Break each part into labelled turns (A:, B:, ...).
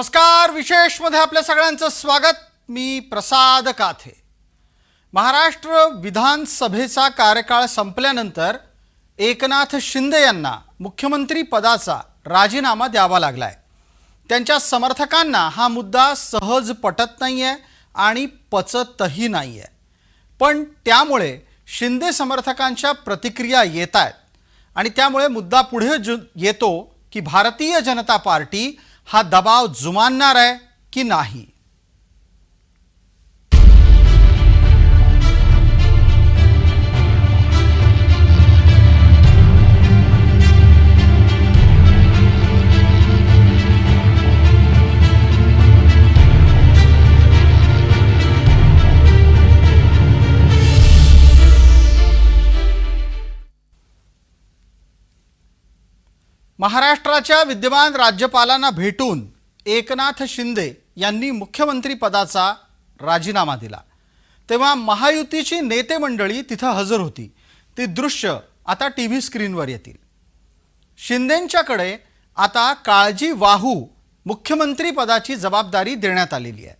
A: नमस्कार विशेषमध्ये आपल्या सगळ्यांचं स्वागत. मी प्रसाद काथे. महाराष्ट्र विधानसभेचा कार्यकाळ संपल्यानंतर एकनाथ शिंदे यांना मुख्यमंत्री पदाचा राजीनामा द्यावा लागलाय. त्यांच्या समर्थकांना हा मुद्दा सहज पटत नाही आहे आणि पचतही नाही आहे पण त्यामुळे शिंदे समर्थकांच्या प्रतिक्रिया येत आहेत आणि त्यामुळे मुद्दा पुढे जु येतो की भारतीय जनता पार्टी हा दबाव जुमानणार आहे की नाही? महाराष्ट्राच्या विद्यमान राज्यपालांना भेटून एकनाथ शिंदे यांनी मुख्यमंत्री पदाचा राजीनामा दिला. तेव्हा महायुतीची नेते मंडळी तिथं हजर होती. ती दृश्य आता टी व्ही स्क्रीनवर येतील. शिंदेंच्याकडे आता काळजीवाहू मुख्यमंत्री पदाची जबाबदारी देण्यात आलेली आहे.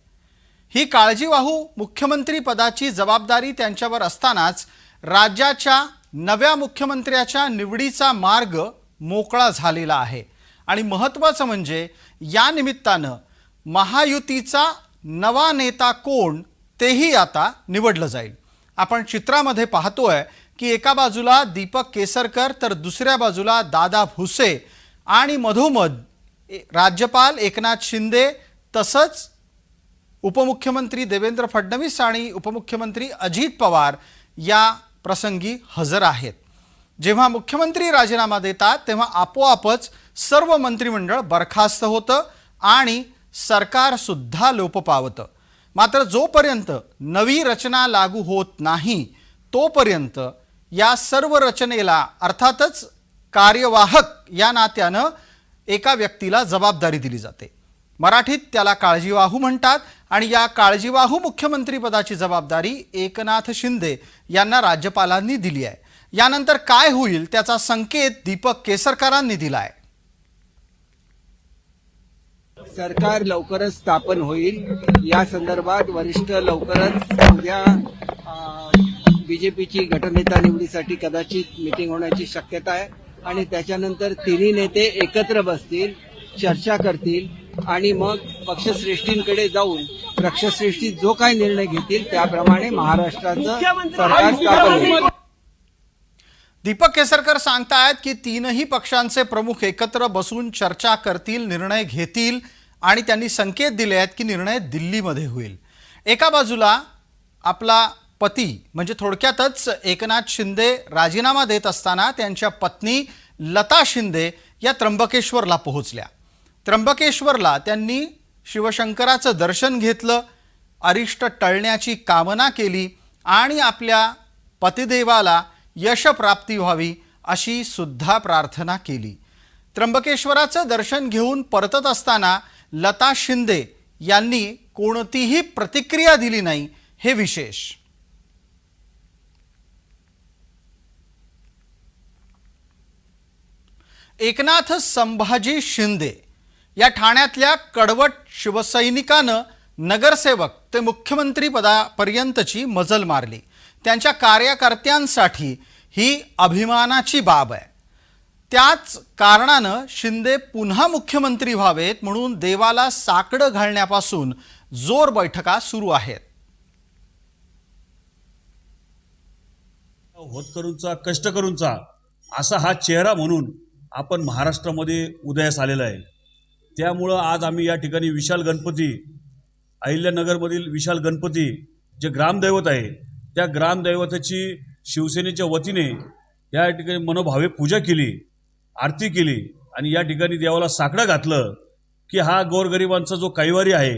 A: ही काळजीवाहू मुख्यमंत्री पदाची जबाबदारी त्यांच्यावर असतानाच राज्याच्या नव्या मुख्यमंत्र्याच्या निवडीचा मार्ग मोकळा झालेला आहे. आणि महत्त्वाचं म्हणजे या निमित्तानं महायुतीचा नवा नेता कोण तेही आता निवडलं जाईल. आपण चित्रामध्ये पाहतोय की एका बाजूला दीपक केसरकर तर दुसऱ्या बाजूला दादा भुसे आणि मधोमध ए- राज्यपाल एकनाथ शिंदे तसंच उपमुख्यमंत्री देवेंद्र फडणवीस आणि उपमुख्यमंत्री अजित पवार या प्रसंगी हजर आहेत. जेव्हा मुख्यमंत्री राजीनामा देतात तेव्हा आपोआपच सर्व मंत्रिमंडळ बरखास्त होतं आणि सरकारसुद्धा लोप पावतं. मात्र जोपर्यंत नवी रचना लागू होत नाही तोपर्यंत या सर्व रचनेला अर्थातच कार्यवाहक या नात्यानं एका व्यक्तीला जबाबदारी दिली जाते. मराठीत त्याला काळजीवाहू म्हणतात आणि या काळजीवाहू मुख्यमंत्रीपदाची जबाबदारी एकनाथ शिंदे यांना राज्यपालांनी दिली आहे. यानंतर काय होईल त्याचा संकेत दीपक केसरकरांनी दिलाय.
B: सरकार लवकरच स्थापन होईल. या संदर्भात वरिष्ठ लवकरच उद्या बीजेपीची गटनेता निवडीसाठी कदाचित मिटिंग होण्याची शक्यता आहे आणि त्याच्यानंतर तिन्ही नेते एकत्र बसतील चर्चा करतील आणि मग पक्षश्रेष्ठींकडे जाऊन पक्षश्रेष्ठी जो काही निर्णय घेतील त्याप्रमाणे महाराष्ट्राचं सरकार स्थापन होईल.
A: दीपक केसरकर सांगतायत की तीनही पक्षांचे प्रमुख एकत्र बसून चर्चा करतील निर्णय घेतील आणि त्यांनी संकेत दिले आहेत की निर्णय दिल्लीमध्ये होईल. एका बाजूला आपला पती म्हणजे थोडक्यातच एकनाथ शिंदे राजीनामा देत असताना त्यांच्या पत्नी लता शिंदे या त्र्यंबकेश्वरला पोहोचल्या. त्र्यंबकेश्वरला त्यांनी शिवशंकराचं दर्शन घेतलं अरिष्ट टळण्याची कामना केली आणि आपल्या पतिदेवाला यशप्राप्ती व्हावी अशी सुद्धा प्रार्थना केली. त्र्यंबकेश्वराचं दर्शन घेऊन परतत असताना लता शिंदे यांनी कोणतीही प्रतिक्रिया दिली नाही हे विशेष. एकनाथ संभाजी शिंदे या ठाण्यातल्या कडवट शिवसैनिकानं नगरसेवक ते मुख्यमंत्री पदापर्यंतची मजल मारली. त्यांच्या कार्यकर्त्यांसाठी ही अभिमानाची बाब आहे. त्याच कारणानं शिंदे पुन्हा मुख्यमंत्री व्हावेत म्हणून देवाला साकडं घालण्यापासून जोर बैठका सुरू आहेत.
C: होतकरूंचा कष्टकरूंचा असा हा चेहरा म्हणून आपण महाराष्ट्रामध्ये उदयास आलेला आहे. त्यामुळं आज आम्ही या ठिकाणी विशाल गणपती अहिल्यानगरमधील विशाल गणपती जे ग्रामदैवत आहे त्या ग्रामदैवताची शिवसेनेच्या वतीने या ठिकाणी मनोभावे पूजा केली आरती केली आणि या ठिकाणी देवाला साकडं घातलं की हा गोरगरिबांचा जो कैवारी आहे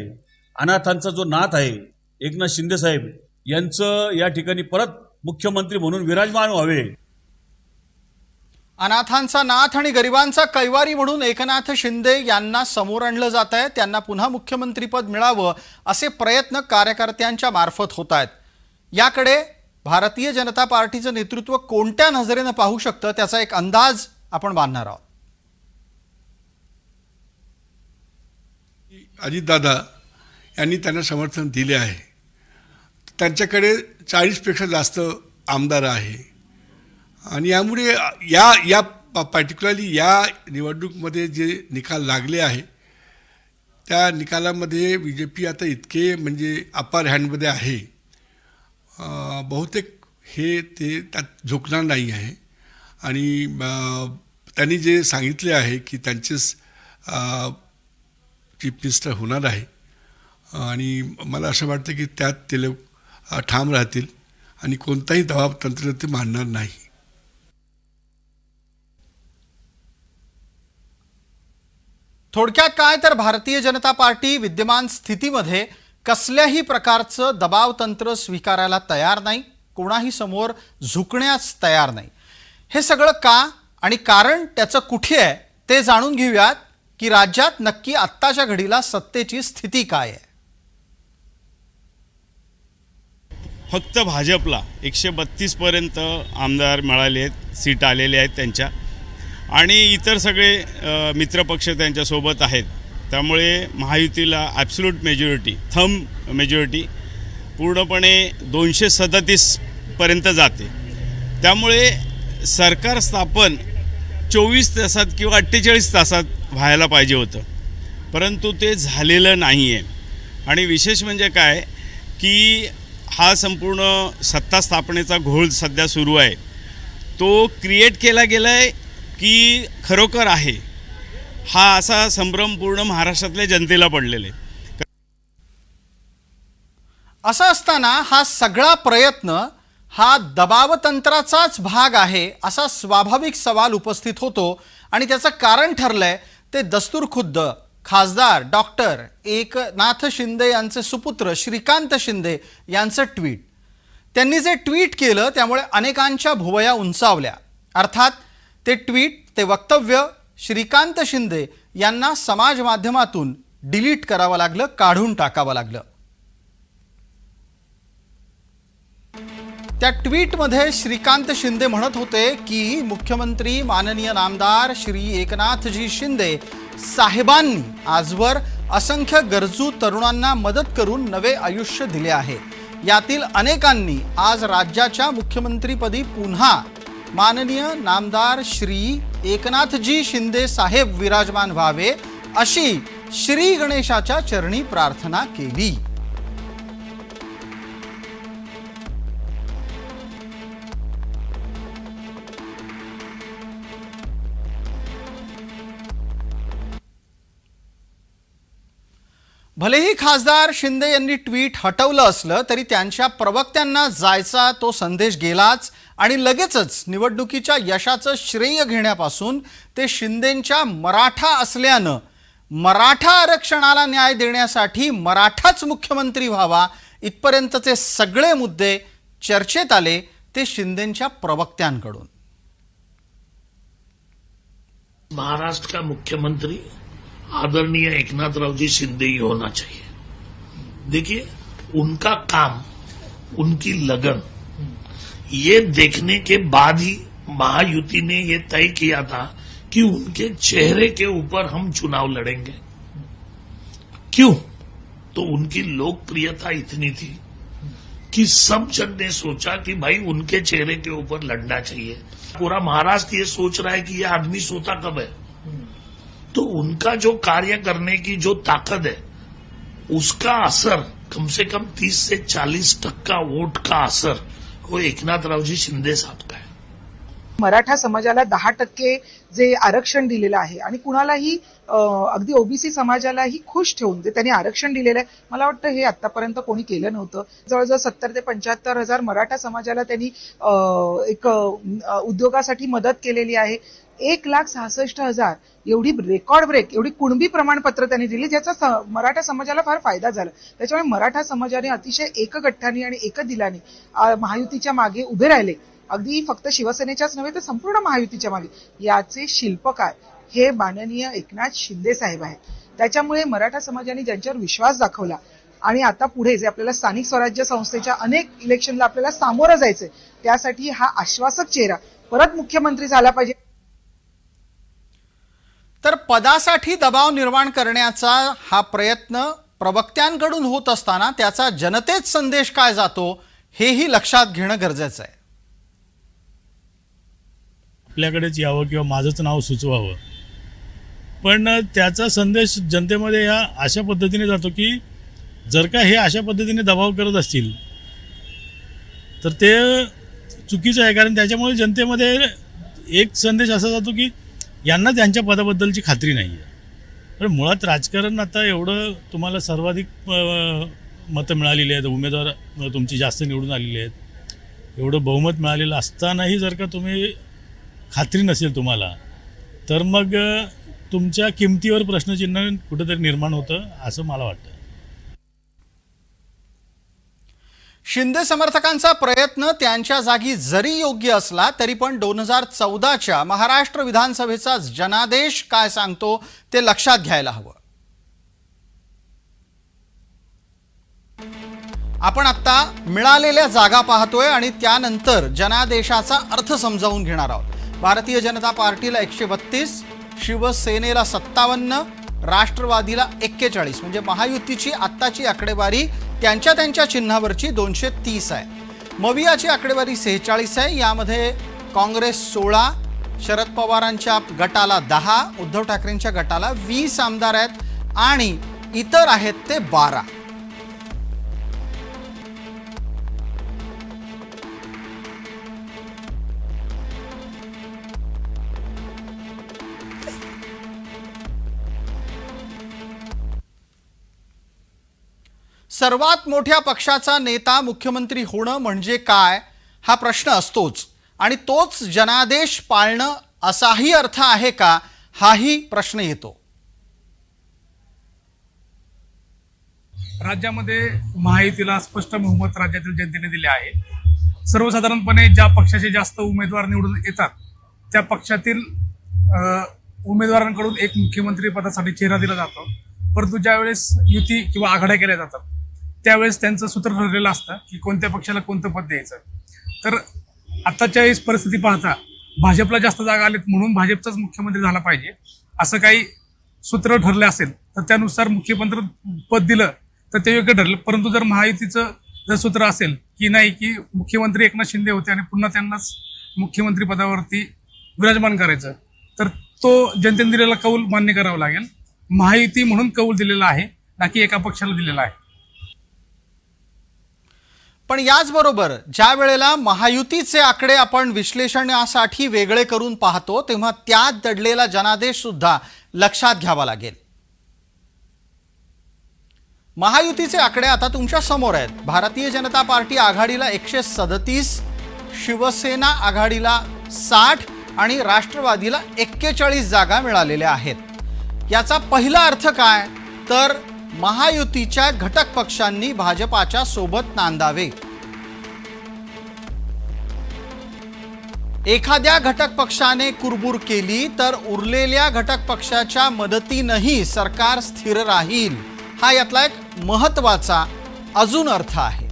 C: अनाथांचा जो नाथ आहे एकनाथ शिंदेसाहेब यांचं या ठिकाणी परत मुख्यमंत्री म्हणून विराजमान व्हावे.
A: अनाथांचा नाथ आणि गरिबांचा कैवारी म्हणून एकनाथ शिंदे यांना समोर आणलं जात आहे त्यांना पुन्हा मुख्यमंत्रीपद मिळावं असे प्रयत्न कार्यकर्त्यांच्या मार्फत होत आहेत. याकडे भारतीय जनता पार्टीचं नेतृत्व कोणत्या नजरेनं पाहू शकतं त्याचा एक अंदाज आपण बांधणार आहोत.
D: अजितदादा यांनी त्यांना समर्थन दिले आहे. त्यांच्याकडे चाळीसपेक्षा जास्त आमदार आहे. आणि यामुळे या या पर्टिक्युलरली या निवडणूकमध्ये जे निकाल लागले आहे त्या निकालामध्ये बी जे पी आता इतके म्हणजे अपार हँडमध्ये आहे. बहुतेक हे ते त्यात झुकणार नाही आहे. आणि त्यांनी जे सांगितले आहे की त्यांचेच चीफ मिनिस्टर होणार आहे. आणि मला असं वाटतं की त्यात ते लोक ठाम राहतील आणि कोणताही दबाव तंत्र ते मानणार नाही.
A: थोडक्यात काय तर भारतीय जनता पार्टी विद्यमान स्थितीमध्ये कसल्याही प्रकारचं दबाव तंत्र स्वीकारायला तयार नाही कोणाही समोर झुकण्यास तयार नाही. हे सगळं का आणि कारण त्याचं कुठे आहे ते जाणून घेऊयात की राज्यात नक्की आत्ताच्या घडीला सत्तेची स्थिती काय आहे.
E: फक्त भाजपला एकशे बत्तीसपर्यंत आमदार मिळाले आहेत सीट आलेले आहेत त्यांच्या. आणि इतर सगळे मित्रपक्ष त्यांच्यासोबत आहेत. त्यामुळे महायुतीला ॲब्सल्यूट मेजॉरिटी थंब मेजॉरिटी पूर्णपणे दोनशे सदतीसपर्यंत जाते. त्यामुळे सरकार स्थापन चोवीस तासात किंवा अठ्ठेचाळीस तासात व्हायला पाहिजे होतं. परंतु ते झालेलं नाही आहे आणि विशेष म्हणजे काय? की हा संपूर्ण सत्ता स्थापनेचा घोळ सध्या सुरू आहे. तो क्रिएट केला गेला आहे की खरोखर आहे. हा असा संभ्रम पूर्ण महाराष्ट्रातल्या जनतेला पडलेला आहे.
A: असं असताना हा सगळा प्रयत्न हा दबावतंत्राचाच भाग आहे असा स्वाभाविक सवाल उपस्थित होतो आणि त्याचं कारण ठरलंय ते दस्तूर खुद्द खासदार डॉक्टर एकनाथ शिंदे यांचे सुपुत्र श्रीकांत शिंदे यांचं ट्विट. त्यांनी जे ट्विट केलं त्यामुळे अनेकांच्या भुवया उंचावल्या. अर्थात ते ट्विट ते वक्तव्य श्रीकांत शिंदे यांना समाज माध्यमातून डिलीट करावं लागलं काढून टाकावं लागलं. त्या ट्विटमध्ये श्रीकांत शिंदे म्हणत होते की मुख्यमंत्री माननीय नामदार श्री एकनाथजी शिंदे साहेबांनी आजवर असंख्य गरजू तरुणांना मदत करून नवे आयुष्य दिले आहे. यातील अनेकांनी आज राज्याच्या मुख्यमंत्रीपदी पुन्हा माननीय नामदार श्री एकनाथजी शिंदे साहेब विराजमान व्हावे अशी श्री गणेशाच्या चरणी प्रार्थना केली. भलेही खासदार शिंदे यांनी ट्विट हटवलं असलं तरी त्यांच्या प्रवक्त्यांना जायचा तो संदेश गेलाच आणि लगेचच निवडणुकीच्या यशाचं श्रेय घेण्यापासून ते शिंदेंच्या मराठा असल्यानं मराठा आरक्षणाला न्याय देण्यासाठी मराठाच मुख्यमंत्री व्हावा इथपर्यंतचे सगळे मुद्दे चर्चेत आले ते शिंदेंच्या प्रवक्त्यांकडून.
F: महाराष्ट्र का मुख्यमंत्री? आदरणीय एकनाथ जी शिंदे ही होना चाहिए। देखिए, उनका काम, उनकी लगन, ये देखने के बाद ही महायुति ने ये तय किया था कि उनके चेहरे के ऊपर हम चुनाव लड़ेंगे। क्यों? तो उनकी लोकप्रियता इतनी थी कि सब जन ने सोचा कि भाई उनके चेहरे के ऊपर लड़ना चाहिए। पूरा महाराष्ट्र ये सोच रहा है कि ये आदमी सोता कब है? तो उनका जो कार्य करने की जो ताकत है उसका असर कम से कम 30 से 40 टक्का वोट का असर वो एकनाथरावजी शिंदे साहब का है।
G: मराठा समाजाला दहा टक्के जे आरक्षण दिलेलं आहे आणि कुणालाही अगदी ओबीसी समाजालाही खुश ठेवून जे त्यांनी आरक्षण दिलेलं आहे मला वाटतं हे आतापर्यंत कोणी केलं नव्हतं. जवळजवळ सत्तर ते पंच्याहत्तर हजार मराठा समाजाला त्यांनी एक उद्योगासाठी मदत केलेली आहे. एक लाख सहासष्ट हजार एवढी रेकॉर्ड ब्रेक एवढी कुणबी प्रमाणपत्र त्यांनी दिली ज्याचा स- मराठा समाजाला फार फायदा झाला. त्याच्यामुळे मराठा समाजाने अतिशय एकगठ्ठाने आणि एकदिलाने दिलाने महायुतीच्या मागे उभे राहिले. अगदी फक्त शिवसेनेच्याच नव्हे तर संपूर्ण महायुतीच्या मागे. याचे शिल्पकार हे माननीय एकनाथ शिंदे साहेब आहेत. त्याच्यामुळे मराठा समाजाने ज्यांच्यावर विश्वास दाखवला आणि आता पुढे जे आपल्याला स्थानिक स्वराज्य संस्थेच्या अनेक इलेक्शनला आपल्याला सामोरं जायचंय त्यासाठी हा आश्वासक चेहरा परत मुख्यमंत्री झाला पाहिजे.
A: तर पदासाठी दबाव निर्माण करण्याचा हा प्रयत्न प्रवक्त्यांकडून होत असताना त्याचा जनतेत संदेश काय जातो हेही लक्षात घेणं गरजेचं आहे.
H: आपल्याकडेच यावं किंवा माझंच नाव सुचवावं. पण त्याचा संदेश जनतेमध्ये या अशा पद्धतीने जातो की जर का हे अशा पद्धतीने दबाव करत असतील तर ते चुकीचं आहे. कारण त्याच्यामुळे जनतेमध्ये एक संदेश असा जातो की यांना त्यांच्या पदाबद्दलची खात्री नाही आहे पण मुळात राजकारण आता एवढं तुम्हाला सर्वाधिक मतं मिळालेली आहेत. उमेदवार तुमची जास्त निवडून आलेली आहेत. एवढं बहुमत मिळालेलं असतानाही जर का तुम्ही खात्री नसेल तुम्हाला तर मग तुमच्या किमतीवर प्रश्नचिन्ह कुठंतरी निर्माण होतं असं मला वाटतं.
A: शिंदे समर्थकांचा प्रयत्न त्यांच्या जागी जरी योग्य असला तरी पण दोन हजार चौदाच्या महाराष्ट्र विधानसभेचा जनादेश काय सांगतो ते लक्षात घ्यायला हवं. आपण आत्ता मिळालेल्या जागा पाहतोय आणि त्यानंतर जनादेशाचा अर्थ समजावून घेणार आहोत. भारतीय जनता पार्टीला एकशे बत्तीस शिवसेनेला सत्तावन्न राष्ट्रवादीला एक्केचाळीस. म्हणजे महायुतीची आत्ताची आकडेवारी त्यांच्या त्यांच्या चिन्हावरची दोनशे तीस आहे. मवियाची आकडेवारी सेहेचाळीस आहे. यामध्ये काँग्रेस सोळा शरद पवारांच्या गटाला दहा उद्धव ठाकरेंच्या गटाला वीस आमदार आहेत आणि इतर आहेत ते बारा. सर्वात मोठ्या पक्षाचा नेता मुख्यमंत्री होणं म्हणजे काय हा प्रश्न असतोच. आणि तोच जनादेश पाळणं असाही अर्थ आहे का हाही प्रश्न येतो.
I: राज्यामध्ये महायुतीला स्पष्ट बहुमत राज्यातील जनतेने दिले आहे. सर्वसाधारणपणे ज्या पक्षाचे जास्त उमेदवार निवडून येतात त्या पक्षातील उमेदवारांकडून एक मुख्यमंत्री पदासाठी चेहरा दिला जातो. परंतु ज्यावेळेस युती किंवा आघाड्या केल्या जातात त्यावेळेस त्यांचं सूत्र ठरलेलं असतं की कोणत्या पक्षाला कोणतं पद द्यायचं. तर आत्ताच्या वेळेस परिस्थिती पाहता भाजपला जास्त जागा आलेत म्हणून भाजपचाच मुख्यमंत्री झाला पाहिजे. असं काही सूत्र ठरलं असेल तर त्यानुसार मुख्यमंत्री पद दिलं तर ते योग्य ठरलं. परंतु जर महायुतीचं जर सूत्र असेल की नाही की मुख्यमंत्री एकनाथ शिंदे होते आणि पुन्हा त्यांनाच मुख्यमंत्री पदावरती विराजमान करायचं तर तो जनतेने दिलेला कौल मान्य करावा लागेल. महायुती म्हणून कौल दिलेला आहे ना की एका पक्षाला दिलेला आहे.
A: पण याचबरोबर ज्या वेळेला महायुतीचे आकडे आपण विश्लेषणासाठी वेगळे करून पाहतो तेव्हा त्यात दडलेला जनादेश सुद्धा लक्षात घ्यावा लागेल. महायुतीचे आकडे आता तुमच्यासमोर आहेत. भारतीय जनता पार्टी आघाडीला एकशे सदतीस शिवसेना आघाडीला साठ आणि राष्ट्रवादीला एक्केचाळीस जागा मिळालेल्या आहेत. याचा पहिला अर्थ काय? तर महायुतीच्या घटक पक्षांनी भाजपाच्या सोबत नांदावे. एखाद्या घटक पक्षाने कुरबूर केली तर उरलेल्या घटक पक्षाच्या मदतीनंही सरकार स्थिर राहील. हा यातला एक महत्त्वाचा अजून अर्थ आहे.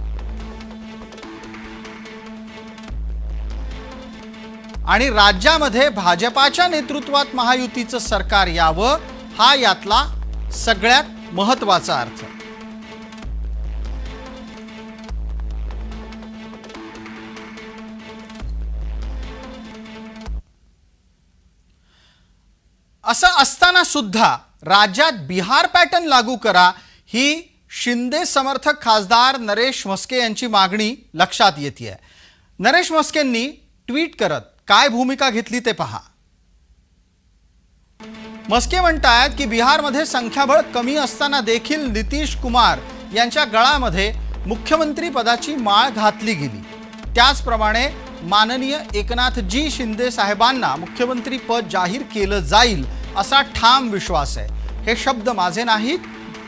A: आणि राज्यामध्ये भाजपाच्या नेतृत्वात महायुतीचं सरकार यावं हा यातला सगळ्यात महत्त्वाचा अर्थ. असं असताना सुद्धा राज्यात बिहार पॅटर्न लागू करा ही शिंदे समर्थक खासदार नरेश म्हस्के यांची मागणी लक्षात येते नरेश म्हस्केंनी ट्विट करत काय भूमिका घेतली ते पहा. मस्के म्हणतायत की बिहारमध्ये संख्याबळ कमी असताना देखील नितीश कुमार यांच्या गळामध्ये मुख्यमंत्री पदाची माळ घातली गेली. त्याचप्रमाणे माननीय एकनाथजी शिंदे साहेबांना मुख्यमंत्री पद जाहीर केलं जाईल असा ठाम विश्वास आहे. हे शब्द माझे नाहीत.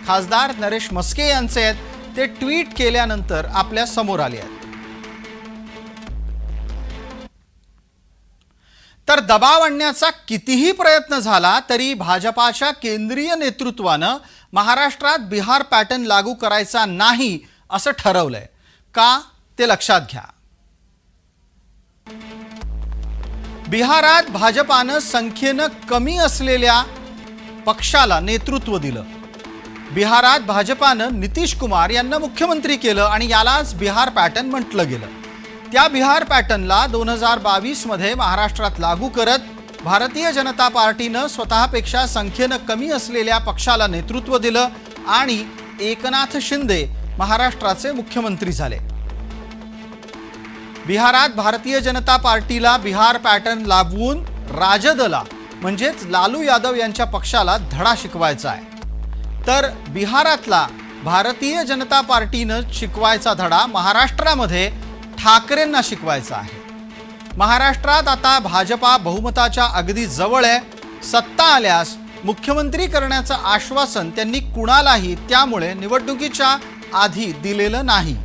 A: खासदार नरेश मस्के यांचे आहेत. ते ट्विट केल्यानंतर आपल्यासमोर आले आहेत. तर दबाव आणण्याचा कितीही प्रयत्न झाला तरी भाजपाच्या केंद्रीय नेतृत्वानं महाराष्ट्रात बिहार पॅटर्न लागू करायचा नाही असं ठरवलंय. का? ते लक्षात घ्या. बिहारात भाजपानं संख्येनं कमी असलेल्या पक्षाला नेतृत्व दिलं. बिहारात भाजपानं नितीश कुमार यांना मुख्यमंत्री केलं आणि यालाच बिहार पॅटर्न म्हटलं गेलं. त्या बिहार पॅटर्नला दोन हजार बावीसमध्ये महाराष्ट्रात लागू करत भारतीय जनता पार्टीनं स्वतःपेक्षा संख्येनं कमी असलेल्या पक्षाला नेतृत्व दिलं आणि एकनाथ शिंदे महाराष्ट्राचे मुख्यमंत्री झाले. बिहारात भारतीय जनता पार्टीला बिहार पॅटर्न लावून राजदला म्हणजेच लालू यादव यांच्या पक्षाला धडा शिकवायचा आहे. तर बिहारातला भारतीय जनता पार्टीनं शिकवायचा धडा महाराष्ट्रामध्ये ठाकरेंना शिकवायचा आहे. महाराष्ट्रात आता भाजपा बहुमताच्या अगदी जवळ आहे. सत्ता आल्यास मुख्यमंत्री करण्याचं आश्वासन त्यांनी कुणालाही त्यामुळे निवडणुकीच्या आधी दिलेलं नाही.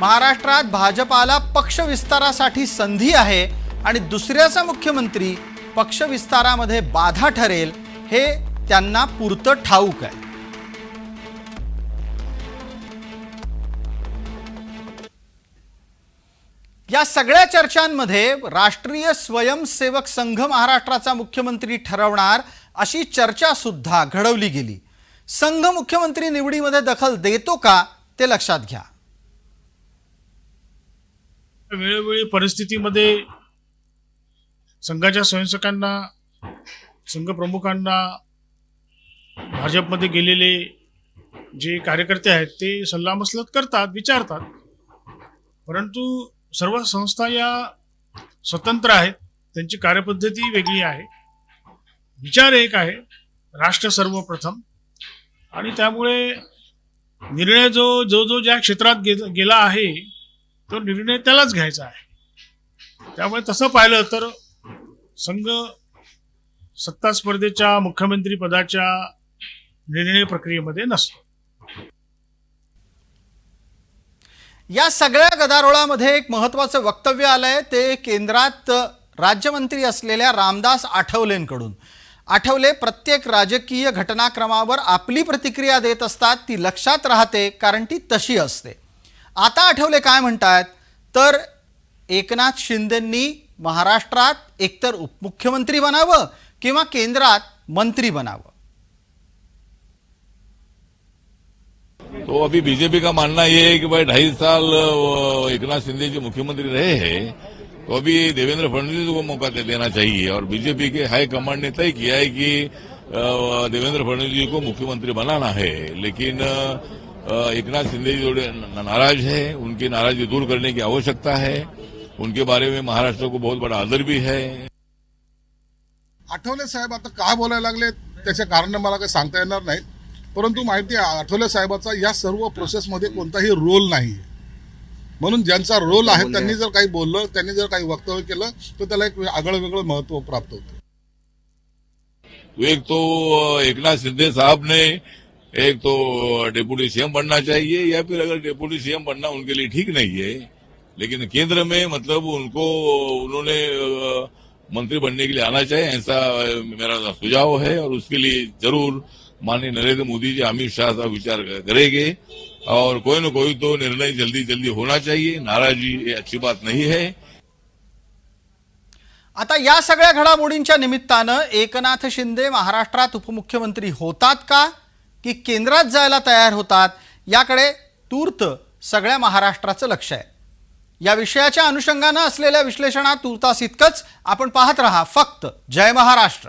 A: महाराष्ट्रात भाजपाला पक्ष विस्तारासाठी संधी आहे आणि दुसऱ्याचा मुख्यमंत्री पक्ष विस्तारामध्ये बाधा ठरेल हे त्यांना पुरतं ठाऊक आहे. या सगळ्या चर्चांमध्ये राष्ट्रीय स्वयंसेवक संघ महाराष्ट्राचा मुख्यमंत्री ठरवणार अशी चर्चा सुद्धा घडवली गेली. संघ मुख्यमंत्री निवडीमध्ये दखल देतो का ते लक्षात घ्या.
H: वेळोवेळी परिस्थितीमध्ये संघाच्या स्वयंसेवकांना संघ प्रमुखांना भाजपमध्ये गेलेले जे कार्यकर्ते आहेत ते सल्लामसलत करतात विचारतात. परंतु सर्व संस्था या स्वतंत्र आहेत त्यांची कार्यपद्धती वेगळी आहे. विचार एक आहे राष्ट्र सर्वप्रथम. आणि त्यामुळे निर्णय जो जो जो ज्या क्षेत्रात गे गेला आहे तो निर्णय त्यालाच घ्यायचा आहे. त्यामुळे तसं पाहिलं तर संघ सत्ता स्पर्धेच्या मुख्यमंत्री पदाच्या निर्णय प्रक्रियेमध्ये नसतो.
A: या सगळ्या गदारोळामध्ये एक महत्त्वाचं वक्तव्य आलंय ते केंद्रात राज्यमंत्री असलेल्या रामदास आठवलेंकडून. आठवले प्रत्येक राजकीय घटनाक्रमावर आपली प्रतिक्रिया देत असतात ती लक्षात राहते कारण ती तशी असते. आता आठवले काय म्हणतायत तर एकनाथ शिंदेंनी महाराष्ट्रात एकतर उपमुख्यमंत्री बनावं किंवा केंद्रात मंत्री बनावं?
J: तो अभी बीजेपी का मानना ये है कि भाई ढाई साल एकनाथ शिंदे जी मुख्यमंत्री रहे हैं तो अभी देवेंद्र फडणवीस को मौका दे देना चाहिए। और बीजेपी के हाई कमांड ने तय किया है कि देवेंद्र फडणवीस जी को मुख्यमंत्री बनाना है। लेकिन एकनाथ शिंदे जी थोड़े नाराज है। उनकी नाराजगी दूर करने की आवश्यकता है। उनके बारे में महाराष्ट्र को बहुत बड़ा आदर भी है।
K: आठवले साहेब आता का बोलायला लागले त्याचे कारण मला काही सांगता येणार नाहीत. परंतु माहिती आहे आठवले साहेबाचा या सर्व प्रोसेसमध्ये कोणताही रोल नाही म्हणून ज्यांचा रोल आहे त्यांनी जर काही बोललं त्यांनी जर काही वक्तव्य केलं तर त्याला एक आगळं वेगळं महत्त्व प्राप्त होतं.
J: एक तो एकनाथ शिंदे साहब ने एक तो डिप्यूटी सीएम बनना चाहिए या फिर अगर डिप्यूटी सीएम बनना उनके लिए ठीक नहीं है लेकिन केंद्र में मतलब उनको उन्होंने मंत्री बनने के लिए आना चाहिए ऐसा मेरा सुझाव है और उसके लिए जरूर माननीय नरेंद्र मोदी जी अमित शाह साहब विचार करेंगे और कोई न कोई तो निर्णय जल्दी जल्दी होना चाहिए नाराजी ये अच्छी बात नहीं है।
A: आता या सगळ्या घडामोडींच्या निमित्तानं एकनाथ शिंदे महाराष्ट्रात उपमुख्यमंत्री होतात का? की केंद्रात जायला तयार होतात याकडे तूर्त सगळ्या महाराष्ट्राचं लक्ष आहे. या विषयाच्या अनुषंगानं असलेल्या विश्लेषणात तुर्तास इतकंच आपण पाहत रहा. फक्त जय महाराष्ट्र.